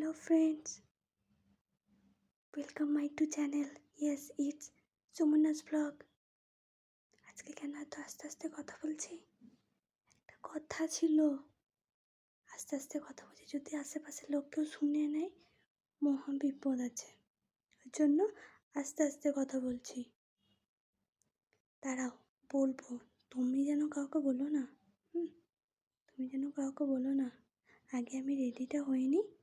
Hello friends. Welcome my to channel. Yes, it's Sumuna's vlog. আজকে কেন এত আস্তে আস্তে কথা বলছি? একটা কথা ছিল। আস্তে আস্তে কথা বলছি যদি আশেপাশে লোক কেউ শুনে নেয় মহা বিপদ আছে। ওই জন্য আস্তে আস্তে কথা বলছি। দাঁড়াও বলব। তুমি যেন কাউকে বলো না। হুম তুমি যেন কাউকে বলো না। আগে আমি রেডিটা হইনি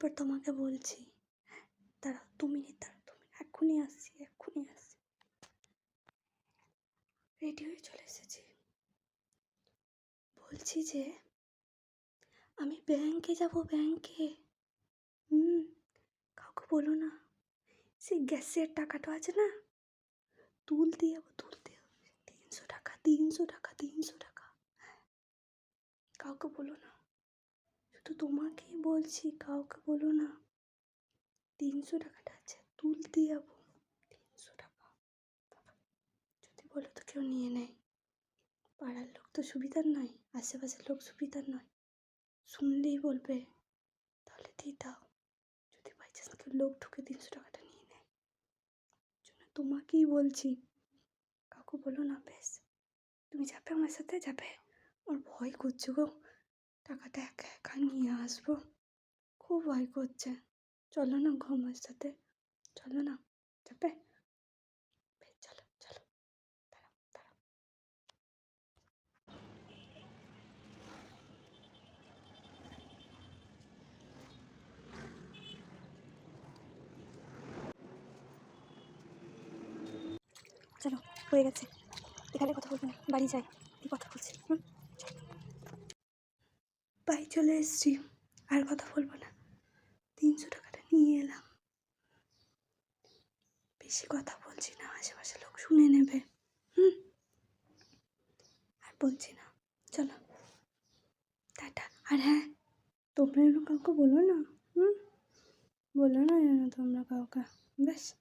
তারপর তোমাকে বলছি, দাঁড়াও দু মিনিট দাঁড়াও, তুমি এক্ষুনি আসছি এক্ষুনি আসছি। রেডি হয়ে চলে এসেছি। বলছি যে, আমি ব্যাংকে যাব ব্যাংকে হুম, কাউকে বলো না। সেই গ্যাসের টাকাটা আছে না? তুলতে যাব তুলতে যাব। তিনশো টাকা তিনশো টাকা তিনশো টাকা। কাউকে বলো না। শুধু তোমাকেই বলছি, কাউকে বলো না। তিনশো টাকাটা আছে তুলতে যাব তিনশো টাকা। যদি বলো তো কেউ নিয়ে নেয়। পাড়ার লোক তো সুবিধার নয়, আশেপাশের লোক সুবিধার নয়। শুনলেই বলবে, তাহলে দিয়ে দাও। যদি বাই চান্স কেউ লোক ঢুকে তিনশো টাকাটা নিয়ে নেয়। জন্য তোমাকেই বলছি, কাউকে বলো না বেশ তুমি যাবে আমার সাথে? যাবে? আমার ভয় করছে গো। টাকাটা একা একা নিয়ে আসব। খুব ভয় করছে। চলো না গো আমার সাথে। চলো না যাবে চলো চলো। চলো হয়ে গেছে। এখানে কথা বলব না, বাড়ি যাই কথা বলছি। বাড়ি চলে এসেছি। আর কথা বলব না। তিনশো টাকাটা নিয়ে এলাম। বেশি কথা বলছি না, আশেপাশে লোক শুনে নেবে। হুম? আর বলছি না। চলো। টাটা। আর হ্যাঁ তোমরা যেন কাউকে বলো না। হুম? বলো না যেন তোমরা কাউকে। বেশ